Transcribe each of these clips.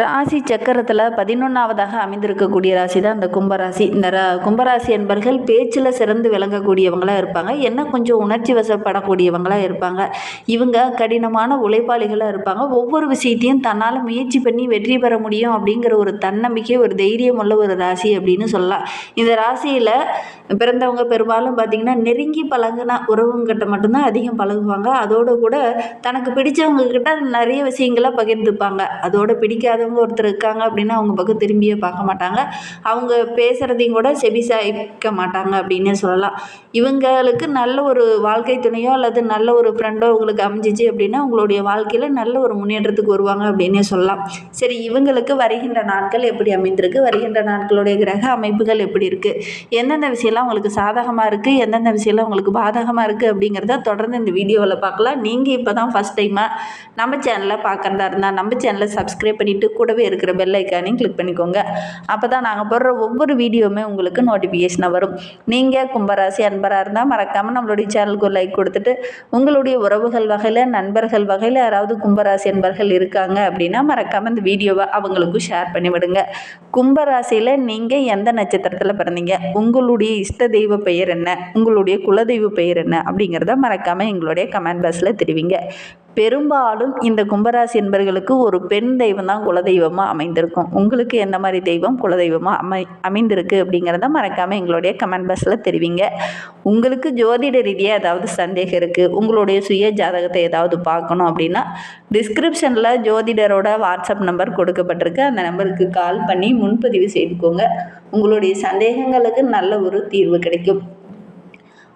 ராசி சக்கரத்தில் பதினொன்றாவதாக அமைந்திருக்கக்கூடிய ராசி தான் இந்த கும்பராசி. இந்த ரா கும்பராசி என்பர்கள் பேச்சில் சிறந்து விளங்கக்கூடியவங்களாக இருப்பாங்க. என்ன கொஞ்சம் உணர்ச்சி வசப்படக்கூடியவங்களாக இருப்பாங்க. இவங்க கடினமான உழைப்பாளிகளாக இருப்பாங்க. ஒவ்வொரு விஷயத்தையும் தன்னால் முயற்சி பண்ணி வெற்றி பெற முடியும் அப்படிங்கிற ஒரு தன்னம்பிக்கை ஒரு தைரியம் உள்ள ஒரு ராசி அப்படின்னு சொல்லலாம். இந்த ராசியில் பிறந்தவங்க பெரும்பாலும் பார்த்திங்கன்னா நெருங்கி பழகுனா உறவுங்கிட்ட மட்டும்தான் அதிகம் பழகுவாங்க. அதோடு கூட தனக்கு பிடிச்சவங்க கிட்ட நிறைய விஷயங்களை பகிர்ந்துப்பாங்க. அதோட பிடிக்காதவங்க ஒருத்தர் இருக்காங்க அப்படின்னா அவங்க பக்கம் திரும்பியே பார்க்க மாட்டாங்க. அவங்க பேசுகிறதையும் கூட செபிசாய்க்க மாட்டாங்க அப்படின்னே சொல்லலாம். இவங்களுக்கு நல்ல ஒரு வாழ்க்கை துணையோ அல்லது நல்ல ஒரு ஃப்ரெண்டோ உங்களுக்கு அமைஞ்சிச்சு அப்படின்னா உங்களுடைய வாழ்க்கையில் நல்ல ஒரு முன்னேற்றத்துக்கு வருவாங்க அப்படின்னே சொல்லலாம். சரி இவங்களுக்கு வருகின்ற நாட்கள் எப்படி அமைந்திருக்கு? வருகின்ற நாட்களுடைய கிரக அமைப்புகள் எப்படி இருக்குது எந்தெந்த விஷயம்லாம் உங்களுக்கு சாதகமாக இருக்குது எந்தெந்த விஷயம்லாம் உங்களுக்கு பாதகமாக இருக்குது அப்படிங்கிறத தொடர்ந்து இந்த வீடியோவில் பார்க்கலாம். நீங்கள் இப்போ தான் ஃபஸ்ட் டைமாக நம்ம சேனலில் பார்க்குறதா இருந்தால் நம்ம சேனலை சப்ஸ்கிரைப் பண்ணிவிட்டு கூடவே இருக்கிற பெல் ஐக்கானையும் கிளிக் பண்ணிக்கோங்க. அப்போ தான் நாங்கள் போடுற ஒவ்வொரு வீடியோவுமே உங்களுக்கு நோட்டிஃபிகேஷனாக வரும். நீங்கள் கும்பராசி அன்பராக இருந்தால் மறக்காமல் நம்மளுடைய சேனலுக்கு ஒரு லைக் கொடுத்துட்டு உங்களுடைய உறவுகள் வகையில் நண்பர்கள் வகையில் யாராவது கும்பராசி அன்பர்கள் இருக்காங்க அப்படின்னா மறக்காமல் இந்த வீடியோவை அவங்களுக்கும் ஷேர் பண்ணிவிடுங்க கும்பராசியில் நீங்கள் எந்த நட்சத்திரத்தில் பிறந்தீங்க? உங்களுடைய இஷ்ட தெய்வ பெயர் என்ன? உங்களுடைய குலதெய்வ பெயர் என்ன? அப்படிங்கிறத மறக்காமல் எங்களுடைய கமெண்ட் பாக்ஸில் தெரிவிங்க. பெரும்பாலும் இந்த கும்பராசி என்பர்களுக்கு ஒரு பெண் தெய்வம் தான் குலதெய்வமாக அமைந்திருக்கும். உங்களுக்கு எந்த மாதிரி தெய்வம் குலதெய்வமாக அமை அமைந்திருக்கு அப்படிங்கிறத மறக்காமல் எங்களுடைய கமெண்ட் பாக்ஸில் தெரிவிங்க. உங்களுக்கு ஜோதிட ரீதியாக ஏதாவது சந்தேகம் இருக்குது உங்களுடைய சுய ஜாதகத்தை ஏதாவது பார்க்கணும் அப்படின்னா டிஸ்கிரிப்ஷனில் ஜோதிடரோட வாட்ஸ்அப் நம்பர் கொடுக்கப்பட்டிருக்கு. அந்த நம்பருக்கு கால் பண்ணி முன்பதிவு செய்துக்கோங்க. உங்களுடைய சந்தேகங்களுக்கு நல்ல ஒரு தீர்வு கிடைக்கும்.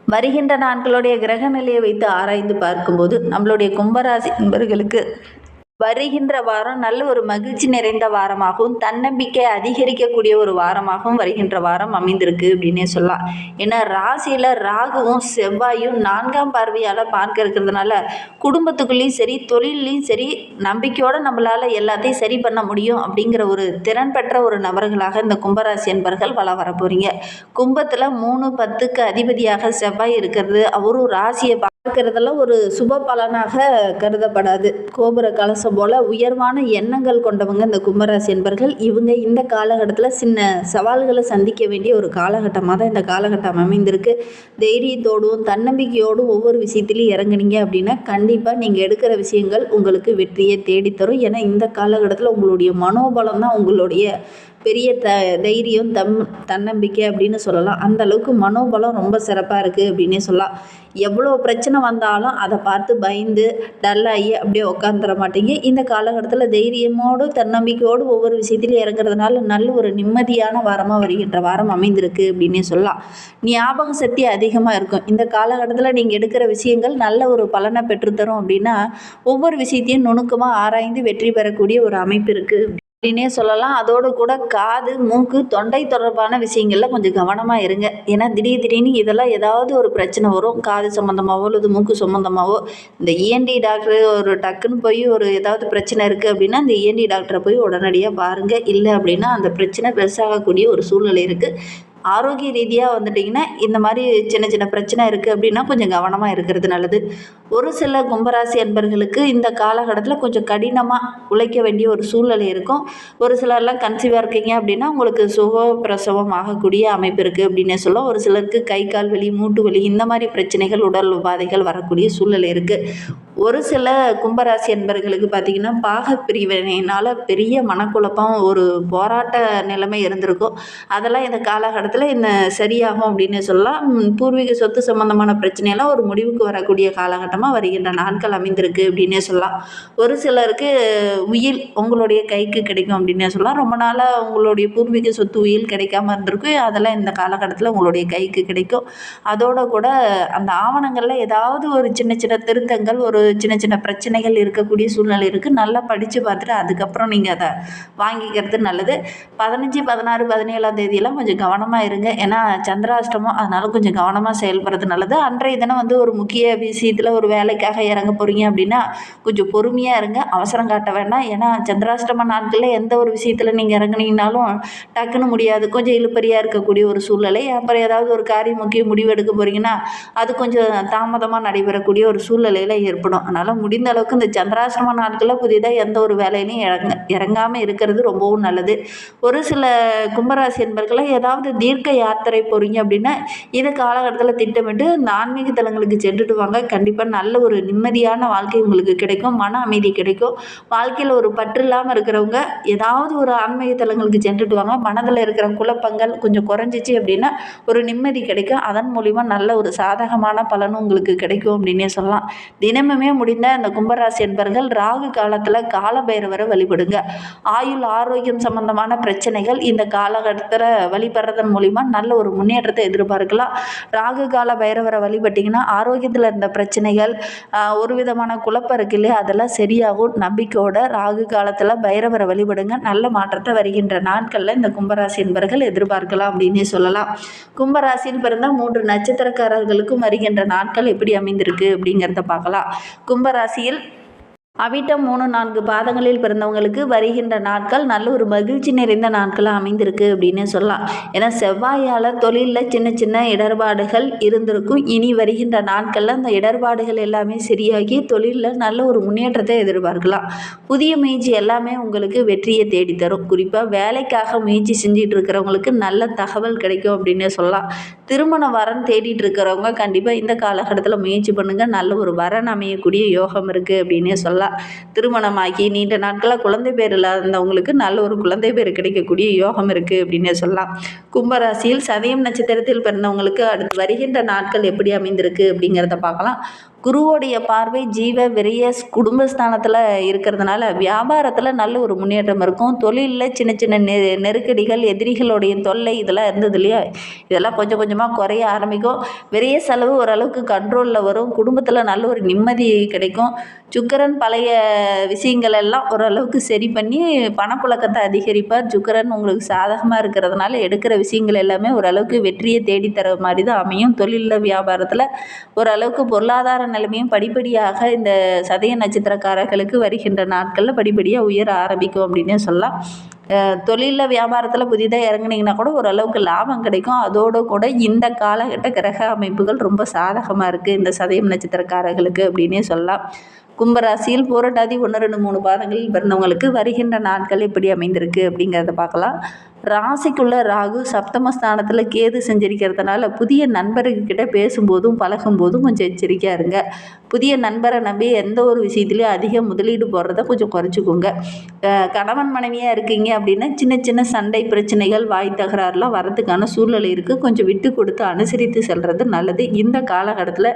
வருகின்ற நாட்களுடைய கிரக நிலையை வைத்து ஆராய்ந்து பார்க்கும்போது நம்மளுடைய கும்பராசி நண்பர்களுக்கு வருகின்ற வாரம் நல்ல ஒரு மகிழ்ச்சி நிறைந்த வாரமாகவும் தன்னம்பிக்கை அதிகரிக்கக்கூடிய ஒரு வாரமாகவும் வருகின்ற வாரம் அமைந்திருக்கு அப்படின்னே சொல்லலாம். ஏன்னா ராசியில் ராகுவும் செவ்வாயும் நான்காம் பார்வையால் பார்க்க இருக்கிறதுனால குடும்பத்துக்குள்ளேயும் சரி தொழிலையும் சரி நம்பிக்கையோடு நம்மளால் எல்லாத்தையும் சரி பண்ண முடியும் அப்படிங்கிற ஒரு திறன் பெற்ற ஒரு நபர்களாக இந்த கும்பராசி என்பர்கள் வள வர போகிறீங்க கும்பத்தில் மூணு பத்துக்கு அதிபதியாக செவ்வாய் இருக்கிறது. அவரும் ராசியை பார்க்கறதெல்லாம் ஒரு சுப பலனாக கருதப்படாது. கோபுர கலசம் போல் உயர்வான எண்ணங்கள் கொண்டவங்க இந்த கும்பராசி என்பர்கள். இவங்க இந்த காலகட்டத்தில் சின்ன சவால்களை சந்திக்க வேண்டிய ஒரு காலகட்டமாக தான் இந்த காலகட்டம் அமைந்திருக்கு. தைரியத்தோடும் தன்னம்பிக்கையோடும் ஒவ்வொரு விஷயத்துலையும் இறங்குனீங்க அப்படின்னா கண்டிப்பாக நீங்கள் எடுக்கிற விஷயங்கள் உங்களுக்கு வெற்றியை தேடித்தரும். ஏன்னா இந்த காலகட்டத்தில் உங்களுடைய மனோபலம் தான் உங்களுடைய பெரிய த தைரியம் தம் தன்னம்பிக்கை அப்படின்னு சொல்லலாம். அந்த அளவுக்கு மனோபலம் ரொம்ப சிறப்பாக இருக்குது அப்படின்னே சொல்லலாம். எவ்வளோ பிரச்சனை வந்தாலும் அதை பார்த்து பயந்து டல்லாகி அப்படியே உட்காந்துட மாட்டீங்க. இந்த காலகட்டத்தில் தைரியமோடு தன்னம்பிக்கையோடு ஒவ்வொரு விஷயத்திலையும் இறங்குறதுனால நல்ல ஒரு நிம்மதியான வாரமாக வருகின்ற வாரம் அமைந்திருக்கு அப்படின்னே சொல்லலாம். ஞாபக சக்தி அதிகமாக இருக்கும். இந்த காலகட்டத்தில் நீங்கள் எடுக்கிற விஷயங்கள் நல்ல ஒரு பலனை பெற்றுத்தரும் அப்படின்னா ஒவ்வொரு விஷயத்தையும் நுணுக்கமாக ஆராய்ந்து வெற்றி பெறக்கூடிய ஒரு அமைப்பு இருக்குது அப்படின்னே சொல்லலாம். அதோடு கூட காது மூக்கு தொண்டை தொடர்பான விஷயங்களில் கொஞ்சம் கவனமாக இருங்க. ஏன்னா திடீர் திடீர்னு இதெல்லாம் ஏதாவது ஒரு பிரச்சனை வரும். காது சம்மந்தமாகவோ அல்லது மூக்கு சம்மந்தமாகவோ இந்த இஎன்டி டாக்டர் ஒரு டக்குன்னு போய் ஒரு ஏதாவது பிரச்சனை இருக்குது அப்படின்னா இந்த இஎன்டி டாக்டரை போய் உடனடியாக பாருங்கள் இல்லை அப்படின்னா அந்த பிரச்சனை பெருசாகக்கூடிய ஒரு சூழ்நிலை இருக்குது ஆரோக்கிய ரீதியாக வந்துட்டிங்கன்னா இந்த மாதிரி சின்ன சின்ன பிரச்சனை இருக்குது அப்படின்னா கொஞ்சம் கவனமாக இருக்கிறது நல்லது. ஒரு சில கும்பராசி அன்பர்களுக்கு இந்த காலகட்டத்தில் கொஞ்சம் கடினமாக உழைக்க வேண்டிய ஒரு சூழ்நிலை இருக்கும். ஒரு சிலர்லாம் கன்சீவாக இருக்கீங்க அப்படின்னா உங்களுக்கு சுக பிரசவம் ஆகக்கூடிய அமைப்பு இருக்குது அப்படின்னு சொல்ல ஒரு சிலருக்கு கை கால் வலி மூட்டு வலி இந்த மாதிரி பிரச்சனைகள் உடல் உபாதைகள் வரக்கூடிய சூழ்நிலை இருக்குது ஒரு சில கும்பராசி என்பர்களுக்கு பார்த்திங்கன்னா பாக பிரிவினையினால் பெரிய மனக்குழப்பம் ஒரு போராட்ட நிலைமை இருந்திருக்கும். அதெல்லாம் இந்த காலகட்டத்தில் இந்த சரியாகும் அப்படின்னு சொல்லலாம். பூர்வீக சொத்து சம்மந்தமான பிரச்சனையெல்லாம் ஒரு முடிவுக்கு வரக்கூடிய காலகட்டமாக வருகின்ற நாட்கள் அமைந்திருக்கு அப்படின்னே சொல்லலாம். ஒரு சிலருக்கு உயில் உங்களுடைய கைக்கு கிடைக்கும் அப்படின்னே சொல்லலாம். ரொம்ப நாளாக உங்களுடைய பூர்வீக சொத்து உயில் கிடைக்காம இருந்திருக்கும் அதெல்லாம் இந்த காலகட்டத்தில் உங்களுடைய கைக்கு கிடைக்கும். அதோட கூட அந்த ஆவணங்களில் ஏதாவது ஒரு சின்ன சின்ன திருத்தங்கள் ஒரு சின்ன சின்ன பிரச்சனைகள் இருக்கக்கூடிய சூழ்நிலை இருக்குது நல்லா படித்து பார்த்துட்டு அதுக்கப்புறம் நீங்கள் அதை வாங்கிக்கிறது நல்லது. பதினஞ்சு பதினாறு பதினேழாம் தேதியெல்லாம் கொஞ்சம் கவனமாக இருங்க. ஏன்னா சந்திராஷ்டமம் அதனால் கொஞ்சம் கவனமாக செயல்படுறது நல்லது. அன்றைய தினம் வந்து ஒரு முக்கிய விஷயத்தில் ஒரு வேலைக்காக இறங்க போகிறீங்க அப்படின்னா கொஞ்சம் பொறுமையாக இருங்க. அவசரம் காட்ட வேண்டாம். ஏன்னா சந்திராஷ்டம நாட்களில் எந்த ஒரு விஷயத்தில் நீங்கள் இறங்குனீங்கனாலும் டக்குன்னு முடியாது. கொஞ்சம் இழுப்பறியாக இருக்கக்கூடிய ஒரு சூழ்நிலை. அப்புறம் ஏதாவது ஒரு காரியம் முக்கிய முடிவு எடுக்க போகிறீங்கன்னா அது கொஞ்சம் தாமதமாக நடைபெறக்கூடிய ஒரு சூழ்நிலையில் ஏற்படும். இருக்கணும் அதனால் முடிந்த அளவுக்கு இந்த சந்திராசிரம நாட்களில் புதிதாக எந்த ஒரு வேலையிலையும் இறங்க இறங்காமல் இருக்கிறது ரொம்பவும் நல்லது. ஒரு சில கும்பராசி என்பர்களை ஏதாவது தீர்க்க யாத்திரை போகிறீங்க அப்படின்னா இதை காலகட்டத்தில் திட்டமிட்டு இந்த ஆன்மீக தலங்களுக்கு சென்றுட்டு வாங்க. கண்டிப்பாக நல்ல ஒரு நிம்மதியான வாழ்க்கை உங்களுக்கு கிடைக்கும் மன அமைதி கிடைக்கும். வாழ்க்கையில் ஒரு பற்று இல்லாமல் இருக்கிறவங்க ஏதாவது ஒரு ஆன்மீக தலங்களுக்கு சென்றுட்டு வாங்க. மனதில் இருக்கிற குழப்பங்கள் கொஞ்சம் குறைஞ்சிச்சு அப்படின்னா ஒரு நிம்மதி கிடைக்கும். அதன் மூலிமா நல்ல ஒரு சாதகமான பலனும் உங்களுக்கு கிடைக்கும் அப்படின்னே சொல்லலாம். தினமுமே முடிந்த அந்த கும்பராசி என்பர்கள் ராகு காலத்தில் காலபைரவரை வழிபடுங்க. ஆயுள் ஆரோக்கியம் சம்பந்தமான பிரச்சனைகள் இந்த காலகட்டத்தில் வழிபடுறதன் மூலிமா நல்ல ஒரு முன்னேற்றத்தை எதிர்பார்க்கலாம். ராகு கால பைரவரை வழிபட்டிங்கன்னா ஆரோக்கியத்தில் இருந்த பிரச்சனைகள் ஒரு விதமான குழப்பம் இருக்கு இல்லையா? அதெல்லாம் சரியாகும். நம்பிக்கையோட ராகு காலத்தில் பைரவரை வழிபடுங்க. நல்ல மாற்றத்தை வருகின்ற நாட்களில் இந்த கும்பராசி என்பர்கள் எதிர்பார்க்கலாம் அப்படின்னே சொல்லலாம். கும்பராசியில் பிறந்த மூன்று நட்சத்திரக்காரர்களுக்கும் வருகின்ற நாட்கள் எப்படி அமைந்திருக்கு அப்படிங்கிறத பார்க்கலாம். கும்பராசியில் அவிட்டம் மூணு நான்கு பாதங்களில் பிறந்தவங்களுக்கு வருகின்ற நாட்கள் நல்ல ஒரு மகிழ்ச்சி நிறைந்த நாட்களாக அமைந்திருக்கு அப்படின்னு சொல்லலாம். ஏன்னா செவ்வாயால் தொழிலில் சின்ன சின்ன இடர்பாடுகள் இருந்திருக்கும். இனி வருகின்ற நாட்களில் அந்த இடர்பாடுகள் எல்லாமே சரியாகி தொழிலில் நல்ல ஒரு முன்னேற்றத்தை எதிர்பார்க்கலாம். புதிய முயற்சி எல்லாமே உங்களுக்கு வெற்றியை தேடித்தரும். குறிப்பாக வேலைக்காக முயற்சி செஞ்சிட்டு இருக்கிறவங்களுக்கு நல்ல தகவல் கிடைக்கும் அப்படின்னு சொல்லலாம். திருமண வரன் தேடிட்டு இருக்கிறவங்க கண்டிப்பாக இந்த காலகட்டத்தில் முயற்சி பண்ணுங்கள் நல்ல ஒரு வரன் அமையக்கூடிய யோகம் இருக்குது அப்படின்னே சொல்லலாம். திருமணமாகி நீண்ட நாட்களாக குழந்தை பேர் இல்லாதவங்களுக்கு நல்ல ஒரு குழந்தை பேர் கிடைக்கக்கூடிய யோகம் இருக்குது அப்படின்னே சொல்லலாம் கும்பராசியில் சதயம் நட்சத்திரத்தில் பிறந்தவங்களுக்கு அடுத்து வருகின்ற நாட்கள் எப்படி அமைந்திருக்கு அப்படிங்கிறத பார்க்கலாம். குருவோடைய பார்வை ஜீவ விரைய குடும்பஸ்தானத்தில் இருக்கிறதுனால வியாபாரத்தில் நல்ல ஒரு முன்னேற்றம் இருக்கும். தொழிலில் சின்ன சின்ன நெ நெருக்கடிகள் எதிரிகளுடைய தொல்லை இதெல்லாம் இருந்தது இல்லையா? இதெல்லாம் கொஞ்சம் கொஞ்சமாக குறைய ஆரம்பிக்கும். விரைய செலவு ஓரளவுக்கு கண்ட்ரோலில் வரும். குடும்பத்தில் நல்ல ஒரு நிம்மதி கிடைக்கும். சுக்கரன் பழைய விஷயங்கள் எல்லாம் ஓரளவுக்கு சரி பண்ணி பணப்புழக்கத்தை அதிகரிப்பார். சுக்கரன் உங்களுக்கு சாதகமாக இருக்கிறதுனால எடுக்கிற விஷயங்கள் எல்லாமே ஓரளவுக்கு வெற்றியை தேடித்தர மாதிரி தான் அமையும். தொழிலில் வியாபாரத்தில் ஓரளவுக்கு பொருளாதார நிலைமையும் படிப்படியாக இந்த சதய நட்சத்திரக்காரர்களுக்கு வருகின்ற நாட்களில் படிப்படியாக உயர ஆரம்பிக்கும் அப்படின்னு சொல்லலாம். தொழிலில் வியாபாரத்தில் புதிதாக இறங்குனீங்கன்னா கூட ஓரளவுக்கு லாபம் கிடைக்கும். அதோடு கூட இந்த காலகட்ட கிரக அமைப்புகள் ரொம்ப சாதகமாக இருக்குது இந்த சதயம் நட்சத்திரக்காரர்களுக்கு அப்படின்னே சொல்லலாம். கும்பராசியில் போராட்டாதி ஒன்று ரெண்டு மூணு பாதங்களில் பிறந்தவங்களுக்கு வருகின்ற நாட்கள் எப்படி அமைந்திருக்கு அப்படிங்கிறத பார்க்கலாம். ராசிக்குள்ள ராகு சப்தமஸ்தானத்தில் கேது செஞ்சிருக்கிறதுனால புதிய நண்பர்கிட்ட பேசும்போதும் பழகும்போதும் கொஞ்சம் எச்சரிக்கையாக இருங்க. புதிய நண்பரை நம்பி எந்த ஒரு விஷயத்துலையும் அதிக முதலீடு போடுறத கொஞ்சம் குறைச்சிக்கோங்க. கணவன் மனைவியாக இருக்கீங்க அப்படின்னா சின்ன சின்ன சண்டை பிரச்சனைகள் வாய் தகராறுலாம் வரதுக்கான சூழ்நிலை இருக்குது கொஞ்சம் விட்டு கொடுத்து அனுசரித்து செல்கிறது நல்லது. இந்த காலகட்டத்தில்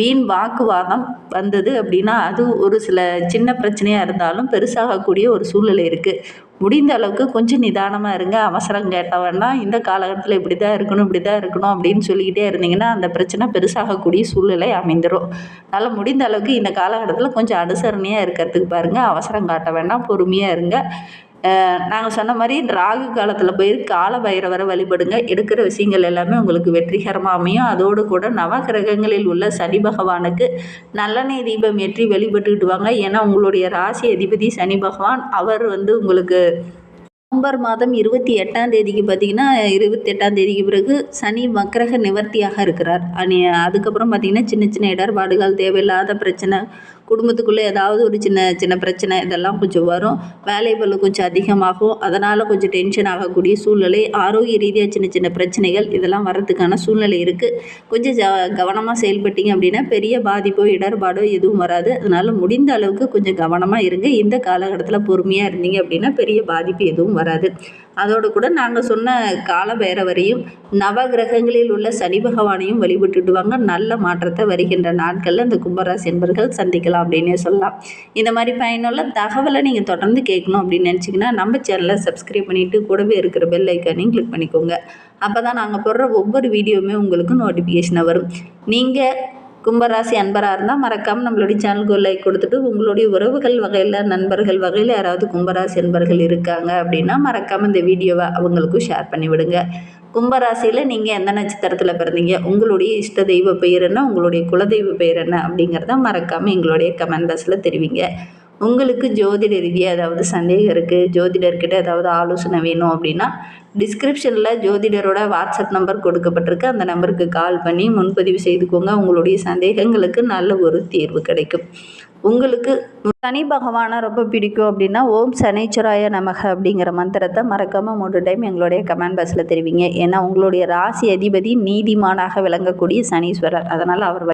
வீண் வாக்குவாதம் வந்தது அப்படின்னா அது ஒரு சில சின்ன பிரச்சனையாக இருந்தாலும் பெருசாகக்கூடிய ஒரு சூழ்நிலை இருக்குது முடிந்த அளவுக்கு கொஞ்சம் நிதானமாக இருங்க அவசரம் கேட்ட வேண்டாம். இந்த காலகட்டத்தில் இப்படி தான் இருக்கணும் இப்படி தான் இருக்கணும் அப்படின்னு சொல்லிக்கிட்டே இருந்தீங்கன்னா அந்த பிரச்சனை பெருசாகக்கூடிய சூழ்நிலை அமைந்துடும் அதனால் முடிந்த அளவுக்கு இந்த காலகட்டத்தில் கொஞ்சம் அனுசரணையாக இருக்கிறதுக்கு பாருங்கள் அவசரம் காட்ட வேண்டாம் பொறுமையாக இருங்க. நாங்கள் சொன்ன மாதிரி ராகு காலத்தில் போய் கால பைரவரை வழிபடுங்க. எடுக்கிற விஷயங்கள் எல்லாமே உங்களுக்கு வெற்றிகரமாக அமையும். அதோடு கூட நவகிரகங்களில் உள்ள சனி பகவானுக்கு நல்லெண்ணெய் தீபம் ஏற்றி வழிபட்டுக்கிட்டு வாங்க. ஏன்னா உங்களுடைய ராசி அதிபதி சனி பகவான் அவர் வந்து உங்களுக்கு நவம்பர் மாதம் இருபத்தி எட்டாம் தேதிக்கு பார்த்தீங்கன்னா இருபத்தெட்டாம் தேதிக்கு பிறகு சனி வக்ரக நிவர்த்தியாக இருக்கிறார். அனி அதுக்கப்புறம் பார்த்தீங்கன்னா சின்ன சின்ன இடர்பாடுகள் தேவையில்லாத பிரச்சனை குடும்பத்துக்குள்ளே ஏதாவது ஒரு சின்ன சின்ன பிரச்சனை இதெல்லாம் கொஞ்சம் வரும். வேலை பளு கொஞ்சம் அதிகமாகும். அதனால் கொஞ்சம் டென்ஷன் ஆகக்கூடிய சூழ்நிலை ஆரோக்கிய ரீதியாக சின்ன சின்ன பிரச்சனைகள் இதெல்லாம் வர்றதுக்கான சூழ்நிலை இருக்குது கொஞ்சம் ஜ கவனமாக செயல்பட்டீங்க அப்படின்னா பெரிய பாதிப்போ இடர்பாடோ எதுவும் வராது. அதனால் முடிந்த அளவுக்கு கொஞ்சம் கவனமாக இருங்க. இந்த காலகட்டத்தில் பொறுமையாக இருந்தீங்க அப்படின்னா பெரிய பாதிப்பு எதுவும் வராது. அதோடு கூட நாங்கள் சொன்ன கால நவ நவகிரகங்களில் உள்ள சனி பகவானையும் வழிபட்டுடுவாங்க நல்ல மாற்றத்தை வருகின்ற நாட்களில் இந்த கும்பராசி என்பர்கள் சந்திக்கலாம். அப்படின்னே சொல்லலாம். இந்த மாதிரி பயனுள்ள தகவலை நீங்கள் தொடர்ந்து கேட்கணும் அப்படின்னு நினச்சிங்கன்னா நம்ம சேனலை சப்ஸ்கிரைப் பண்ணிவிட்டு கூடவே இருக்கிற பெல் ஐக்கானையும் கிளிக் பண்ணிக்கோங்க. அப்போ தான் நாங்கள் போடுற ஒவ்வொரு வீடியோவுமே உங்களுக்கு நோட்டிஃபிகேஷனாக வரும். நீங்கள் கும்பராசி அன்பராக இருந்தால் மறக்காமல் நம்மளுடைய சேனலுக்கு ஒரு லைக் கொடுத்துட்டு உங்களுடைய உறவுகள் வகையில் நண்பர்கள் வகையில் யாராவது கும்பராசி அன்பர்கள் இருக்காங்க அப்படின்னா மறக்காமல் இந்த வீடியோவை அவங்களுக்கும் ஷேர் பண்ணி விடுங்க கும்பராசியில் நீங்கள் எந்த நட்சத்திரத்தில் பிறந்தீங்க? உங்களுடைய இஷ்ட தெய்வ பெயர் என்ன? உங்களுடைய குலதெய்வ பெயர் என்ன? அப்படிங்கிறத மறக்காமல் எங்களுடைய கமெண்ட் பாக்ஸில் தெரிவிங்க. உங்களுக்கு ஜோதிட ரீதியாக ஏதாவது சந்தேகம் இருக்குது ஜோதிடர்கிட்ட ஏதாவது ஆலோசனை வேணும் அப்படின்னா டிஸ்கிரிப்ஷனில் ஜோதிடரோட வாட்ஸ்அப் நம்பர் கொடுக்கப்பட்டிருக்கு. அந்த நம்பருக்கு கால் பண்ணி முன்பதிவு செய்துக்கோங்க. உங்களுடைய சந்தேகங்களுக்கு நல்ல ஒரு தீர்வு கிடைக்கும். உங்களுக்கு சனி பகவானை ரொம்ப பிடிக்கும் அப்படின்னா ஓம் சனீச்சராய நமக அப்படிங்கிற மந்திரத்தை மறக்காமல் மூன்று டைம் எங்களுடைய கமெண்ட் பாக்ஸில் தெரிவிங்க. ஏன்னா உங்களுடைய ராசி அதிபதி நீதிமானாக விளங்கக்கூடிய சனீஸ்வரர். அதனால் அவர்